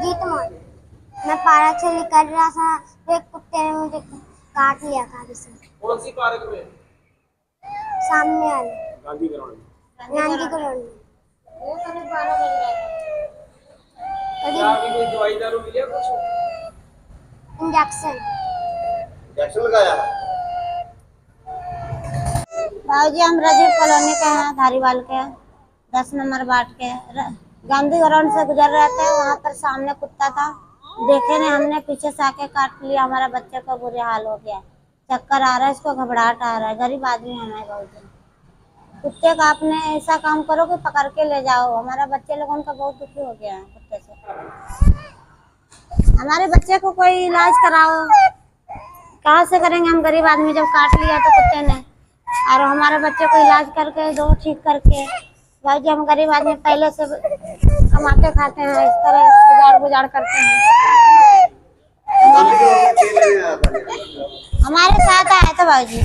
जीत मोहन मैं पारा छली कर रहा था तो एक कुत्ते ने मुझे काट लिया से। कौन सी पार्क में? सामने वाले। गांधी ग्राउंड में। नांदी कॉलोनी क्या अभी कोई दवाई दारू मिले कुछ? इंजेक्शन। इंजेक्शन लगाया? है हम राजीव कॉलोनी के हैं धारीवाल के दस नंबर वार्ड के गांधी ग्राउंड से गुजर रहे थे, वहाँ पर सामने कुत्ता था। देखे नहीं हमने, पीछे से आके काट लिया। हमारा बच्चे का बुरे हाल हो गया। चक्कर आ रहा है, इसको घबराहट आ रहा है। गरीब आदमी हमारे बहुत कुत्ते का आपने ऐसा काम करो कि पकड़ के ले जाओ। हमारा बच्चे लोग का बहुत दुखी हो गया है कुत्ते से। हमारे बच्चे को कोई इलाज कराओ। कहाँ से करेंगे हम? गरीब आदमी जब काट लिया तो कुत्ते ने। और हमारे बच्चे को इलाज करके, दो ठीक करके। भाई जी, हम गरीब आदमी पहले से कमाते खाते हैं इस तरह गुजार गुजार करते हैं हमारे साथ आया था भाई जी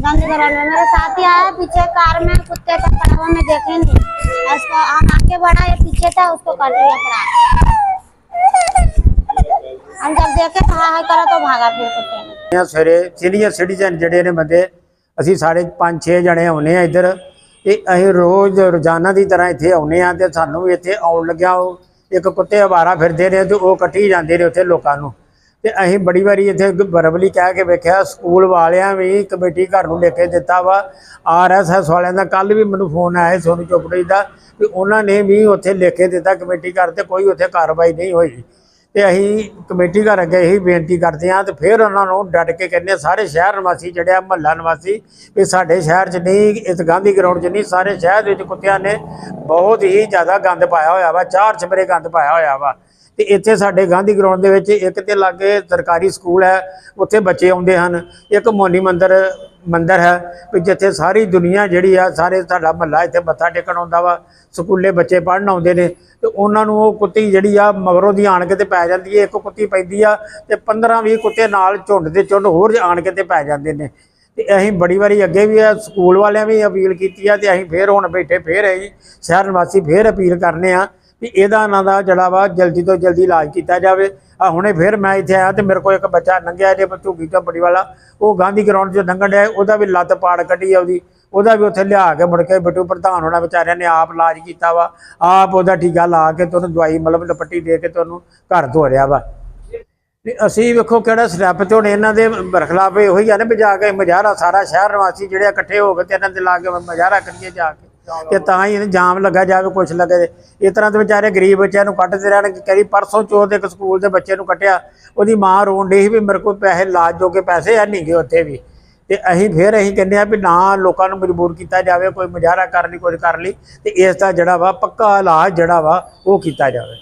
गांधी ग्राउंड में मेरे साथ ही आया पीछे कार में कुत्ते का पड़ा हुआ मैं देखे नहीं और उसको हम आगे बढ़ा ये पीछे था उसको काट लिया पड़ा हम जब देखे तो हाँ हाँ करा तो भागा फिर कुत्ते ने ਆ ਸਵੇਰੇ ਸੀਨੀਅਰ ਸਿਟੀਜ਼ਨ ਜਿਹੜੇ ਨੇ ਬੰਦੇ ਅਸੀਂ ਸਾਰੇ 5-6 ਜਣੇ ਆਉਨੇ ਆ ਇੱਧਰ ਇਹ ਅਸੀਂ ਰੋਜ਼ ਰੋਜ਼ਾਨਾ ਦੀ ਤਰ੍ਹਾਂ ਇੱਥੇ ਆਉਨੇ ਆ ਤੇ ਸਾਨੂੰ ਵੀ ਇੱਥੇ ਆਉਣ ਲੱਗਿਆ ਉਹ। ਇੱਕ ਕੁੱਤੇ ਆਵਾਰਾ ਫਿਰਦੇ ਨੇ ਤੇ ਉਹ ਕੱਟੀ ਜਾਂਦੇ ਨੇ ਉੱਥੇ ਲੋਕਾਂ ਨੂੰ। ਤੇ ਅਸੀਂ ਬੜੀ ਵਾਰੀ ਇੱਥੇ ਬਰਬਲੀ ਕਹਿ ਕੇ ਵੇਖਿਆ, ਸਕੂਲ ਵਾਲਿਆਂ ਵੀ ਕਮੇਟੀ ਘਰ ਨੂੰ ਲੈ ਕੇ ਦਿੱਤਾ ਵਾ। ਆਰਐਸਐਸ ਵਾਲਿਆਂ ਦਾ ਕੱਲ ਵੀ ਮੈਨੂੰ ਫੋਨ ਆਇਆ ਸੀ ਸੋਨੂ ਚੋਪੜੀ ਦਾ ਵੀ ਉਹਨਾਂ ਨੇ ਵੀ ਉੱਥੇ ਲਿਖ ਕੇ ਦਿੱਤਾ ਕਮੇਟੀ ਘਰ ਤੇ ਕੋਈ ਉੱਥੇ ਕਾਰਵਾਈ ਨਹੀਂ ਹੋਈ। ਤੇ ਅਸੀਂ ਕਮੇਟੀ ਘਰ ਅੱਗੇ ਇਹੀ ਬੇਨਤੀ ਕਰਦੇ ਹਾਂ ਤੇ ਫਿਰ ਉਹਨਾਂ ਨੂੰ ਡਟ ਕੇ ਕਹਿੰਦੇ ਹਾਂ, ਸਾਰੇ ਸ਼ਹਿਰ ਨਿਵਾਸੀ ਜਿਹੜੇ ਆ ਮਹੱਲਾ ਨਿਵਾਸੀ ਵੀ ਸਾਡੇ ਸ਼ਹਿਰ 'ਚ ਨਹੀਂ ਇਸ ਗਾਂਧੀ ਗਰਾਊਂਡ 'ਚ ਨਹੀਂ ਸਾਰੇ ਸ਼ਹਿਰ ਦੇ ਵਿੱਚ ਕੁੱਤਿਆਂ ਨੇ ਬਹੁਤ ਹੀ ਜ਼ਿਆਦਾ ਗੰਦ ਪਾਇਆ ਹੋਇਆ ਵਾ ਚਾਰ ਚਮਰੇ ਗੰਦ ਪਾਇਆ ਹੋਇਆ ਵਾ। ਤੇ ਇੱਥੇ ਸਾਡੇ ਗਾਂਧੀ ਗਰਾਊਂਡ ਦੇ ਵਿੱਚ ਇੱਕ ਤੇ ਲਾਗੇ ਸਰਕਾਰੀ ਸਕੂਲ ਹੈ, ਉੱਥੇ ਬੱਚੇ ਆਉਂਦੇ ਹਨ। ਇੱਕ ਮੋਨੀ ਮੰਦਰ ਮੰਦਰ ਹੈ ਵੀ ਜਿੱਥੇ ਸਾਰੀ ਦੁਨੀਆ ਜਿਹੜੀ ਆ, ਸਾਰੇ ਸਾਡਾ ਮਹੱਲਾ ਇੱਥੇ ਮੱਥਾ ਟੇਕਣ ਆਉਂਦਾ ਵਾ, ਸਕੂਲੇ ਬੱਚੇ ਪੜ੍ਹਨ ਆਉਂਦੇ ਨੇ। ਤੇ ਉਹਨਾਂ ਨੂੰ ਉਹ ਕੁੱਤੀ ਜਿਹੜੀ ਆ, ਮਗਰੋਂ ਦੀ ਆਣ ਕੇ ਤੇ ਪੈ ਜਾਂਦੀ ਹੈ ਇੱਕ ਕੁੱਤੀ ਪੈਂਦੀ ਆ ਤੇ 15 20 ਕੁੱਤੇ ਨਾਲ ਝੁੰਡ ਦੇ ਝੁੰਡ ਹੋਰ ਆਣ ਕੇ ਤੇ ਪੈ ਜਾਂਦੇ ਨੇ। ਤੇ ਅਸੀਂ ਬੜੀ ਵਾਰੀ ਅੱਗੇ ਵੀ ਆ, ਸਕੂਲ ਵਾਲਿਆਂ ਵੀ ਅਪੀਲ ਕੀਤੀ ਆ ਤੇ ਅਸੀਂ ਫੇਰ ਹੁਣ ਬੈਠੇ, ਫੇਰ ਅਸੀਂ ਸ਼ਹਿਰ ਨਿਵਾਸੀ ਫੇਰ ਅਪੀਲ ਕਰਨੇ ਆ ਵੀ ਇਹਦਾ ਇਹਨਾਂ ਦਾ ਜਿਹੜਾ ਵਾ ਜਲਦੀ ਤੋਂ ਜਲਦੀ ਇਲਾਜ ਕੀਤਾ ਜਾਵੇ। ਆ ਹੁਣੇ ਫਿਰ ਮੈਂ ਇੱਥੇ ਆਇਆ ਤੇ ਮੇਰੇ ਕੋਲ ਇੱਕ ਬੱਚਾ ਲੰਘਿਆ ਜੇ ਝੁੱਗੀ ਝੰਪੜੀ ਵਾਲਾ। ਉਹ ਗਾਂਧੀ ਗਰਾਊਂਡ 'ਚ ਲੰਘਣ ਡਿਆ, ਉਹਦਾ ਵੀ ਲੱਤ ਪਾੜ ਕੱਢੀ ਆ ਉਹਦੀ। ਉਹਦਾ ਵੀ ਉੱਥੇ ਲਿਆ ਕੇ ਮੁੜ ਕੇ ਬਿੱਟੂ ਪ੍ਰਧਾਨ ਹੋਣਾ ਵਿਚਾਰਿਆਂ ਨੇ ਆਪ ਇਲਾਜ ਕੀਤਾ ਵਾ। ਆਪ ਉਹਦਾ ਟੀਕਾ ਲਾ ਕੇ ਤੁਹਾਨੂੰ ਦਵਾਈ ਮਤਲਬ ਲਪੱਟੀ ਦੇ ਕੇ ਤੁਹਾਨੂੰ ਘਰ ਧੋਰਿਆ ਵਾ। ਤੇ ਅਸੀਂ ਵੇਖੋ ਕਿਹੜਾ ਸਟੈਪ ਤੇ ਹੁਣ ਇਹਨਾਂ ਦੇ ਬਰਖਲਾਫ ਹੀ ਆ ਨਾ ਵੀ ਜਾ ਕੇ ਮਜ਼ਾਰਾ ਸਾਰਾ ਸ਼ਹਿਰ ਨਿਵਾਸੀ ਜਿਹੜੇ ਇਕੱਠੇ ਹੋ ਕੇ ਤੇ ਇਹਨਾਂ ਦੇ ਲਾ ਕੇ ਮਜ਼ਾਰਾ ਕਰੀਏ ਜਾ ਕੇ। ਤੇ ਤਾਂ ਹੀ ਇਹਨੂੰ ਜਾਮ ਲੱਗਾ ਜਾਵੇ ਕੁਛ ਲੱਗੇ ਇਸ ਤਰ੍ਹਾਂ ਦੇ ਵਿਚਾਰੇ ਗਰੀਬ ਬੱਚਿਆਂ ਨੂੰ ਕੱਟਦੇ ਰਹਿਣ ਕਰੀ ਪਰਸੋਂ ਚੋਥ ਇੱਕ ਸਕੂਲ ਦੇ ਬੱਚੇ ਨੂੰ ਕੱਟਿਆ ਉਹਦੀ ਮਾਂ ਰੋਣ ਡਈ ਸੀ ਵੀ ਮੇਰੇ ਕੋਲ ਪੈਸੇ ਲਾਜ ਜੋਗੇ ਪੈਸੇ ਹੈ ਨਹੀਂ ਗੇ ਉੱਥੇ ਵੀ। ਤੇ ਅਸੀਂ ਫਿਰ ਅਸੀਂ ਕਹਿੰਦੇ ਆ ਵੀ ਨਾ ਲੋਕਾਂ ਨੂੰ ਮਜਬੂਰ ਕੀਤਾ ਜਾਵੇ ਕੋਈ ਮੁਜ਼ਾਹਰਾ ਕਰਨ ਲਈ ਕੁਝ ਕਰ ਲਈ ਤੇ ਇਸ ਦਾ ਜਿਹੜਾ ਵਾ ਪੱਕਾ ਇਲਾਜ ਜਿਹੜਾ ਵਾ ਉਹ ਕੀਤਾ ਜਾਵੇ।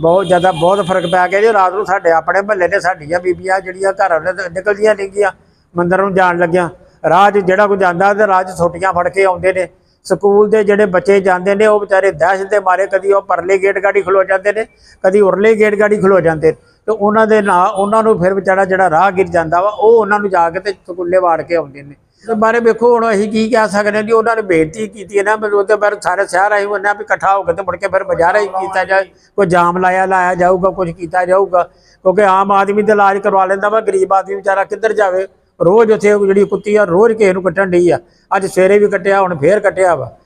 ਬਹੁਤ ਜ਼ਿਆਦਾ ਬਹੁਤ ਫ਼ਰਕ ਪੈ ਗਿਆ ਜੀ। ਰਾਤ ਨੂੰ ਸਾਡੇ ਆਪਣੇ ਮਹੱਲੇ ਦੇ ਸਾਡੀਆਂ ਬੀਬੀਆਂ ਜਿਹੜੀਆਂ ਘਰਾਂ ਦੇ ਨਿਕਲਦੀਆਂ ਨੇਗੀਆਂ ਮੰਦਰ ਨੂੰ ਜਾਣ ਲੱਗਿਆ। ਰਾਹ 'ਚ ਜਿਹੜਾ ਕੋਈ ਜਾਂਦਾ ਤੇ ਰਾਹ 'ਚ ਛੋਟੀਆਂ ਫੜ ਕੇ ਆਉਂਦੇ ਨੇ। ਸਕੂਲ ਦੇ ਜਿਹੜੇ ਬੱਚੇ ਜਾਂਦੇ ਨੇ, ਉਹ ਵਿਚਾਰੇ ਦਹਿਸ਼ਤ ਦੇ ਮਾਰੇ, ਕਦੀ ਉਹ ਪਰਲੇ ਗੇਟ ਗਾੜੀ ਖਲੋ ਜਾਂਦੇ ਨੇ, ਕਦੀ ਉਰਲੇ ਗੇਟ ਗਾੜੀ ਖਲੋ ਜਾਂਦੇ ਨੇ। ਤੇ ਉਹਨਾਂ ਦੇ ਨਾਲ ਉਹਨਾਂ ਨੂੰ ਫਿਰ ਵਿਚਾਰਾ ਜਿਹੜਾ ਰਾਹ ਗਿਰ ਜਾਂਦਾ ਵਾ, ਉਹ ਉਹਨਾਂ ਨੂੰ ਜਾ ਕੇ ਤੇ ਸਕੂਲੇ ਵਾੜ ਕੇ ਆਉਂਦੇ ਨੇ। ਤੇ ਬਾਰੇ ਵੇਖੋ, ਹੁਣ ਅਸੀਂ ਕੀ ਕਹਿ ਸਕਦੇ ਹਾਂ ਜੀ, ਉਹਨਾਂ ਨੇ ਬੇਨਤੀ ਕੀਤੀ ਹੈ ਨਾ ਵੀ ਉਹਦੇ ਬਾਰੇ ਸਾਰੇ ਸ਼ਹਿਰ ਅਸੀਂ ਹੋਏ ਵੀ ਇਕੱਠਾ ਹੋ ਕੇ ਤੇ ਮੁੜ ਕੇ ਫਿਰ ਬਾਜ਼ਾਰ ਹੀ ਕੀਤਾ ਜਾਏ। ਕੋਈ ਜਾਮ ਲਾਇਆ ਲਾਇਆ ਜਾਊਗਾ ਕੁਝ ਕੀਤਾ ਜਾਊਗਾ। ਕਿਉਂਕਿ ਆਮ ਆਦਮੀ ਦਾ ਇਲਾਜ ਕਰਵਾ ਲੈਂਦਾ ਵਾ, ਗਰੀਬ ਆਦਮੀ ਵਿਚਾਰਾ ਕਿੱਧਰ ਜਾਵੇ? ਰੋਜ਼ ਉੱਥੇ ਉਹ ਜਿਹੜੀ ਕੁੱਤੀ ਆ, ਰੋਜ਼ ਕਿਸੇ ਨੂੰ ਕੱਟਣ ਡਈ ਆ। ਅੱਜ ਸਵੇਰੇ ਵੀ ਕੱਟਿਆ, ਹੁਣ ਫੇਰ ਕੱਟਿਆ ਵਾ।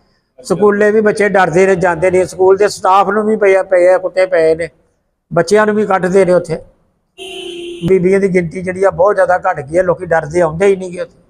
ਸਕੂਲੇ ਵੀ ਬੱਚੇ ਡਰਦੇ ਨੇ, ਜਾਂਦੇ ਨੇ। ਸਕੂਲ ਦੇ ਸਟਾਫ ਨੂੰ ਵੀ ਪਏ ਪਏ ਆ, ਕੁੱਤੇ ਪਏ ਨੇ। ਬੱਚਿਆਂ ਨੂੰ ਵੀ ਕੱਟਦੇ ਨੇ ਉੱਥੇ। ਬੀਬੀਆਂ ਦੀ ਗਿਣਤੀ ਜਿਹੜੀ ਆ, ਬਹੁਤ ਜ਼ਿਆਦਾ ਘਟ ਗਈ ਹੈ ਲੋਕੀ ਡਰਦੇ ਆਉਂਦੇ ਹੀ ਨਹੀਂ ਗਏ ਉੱਥੇ।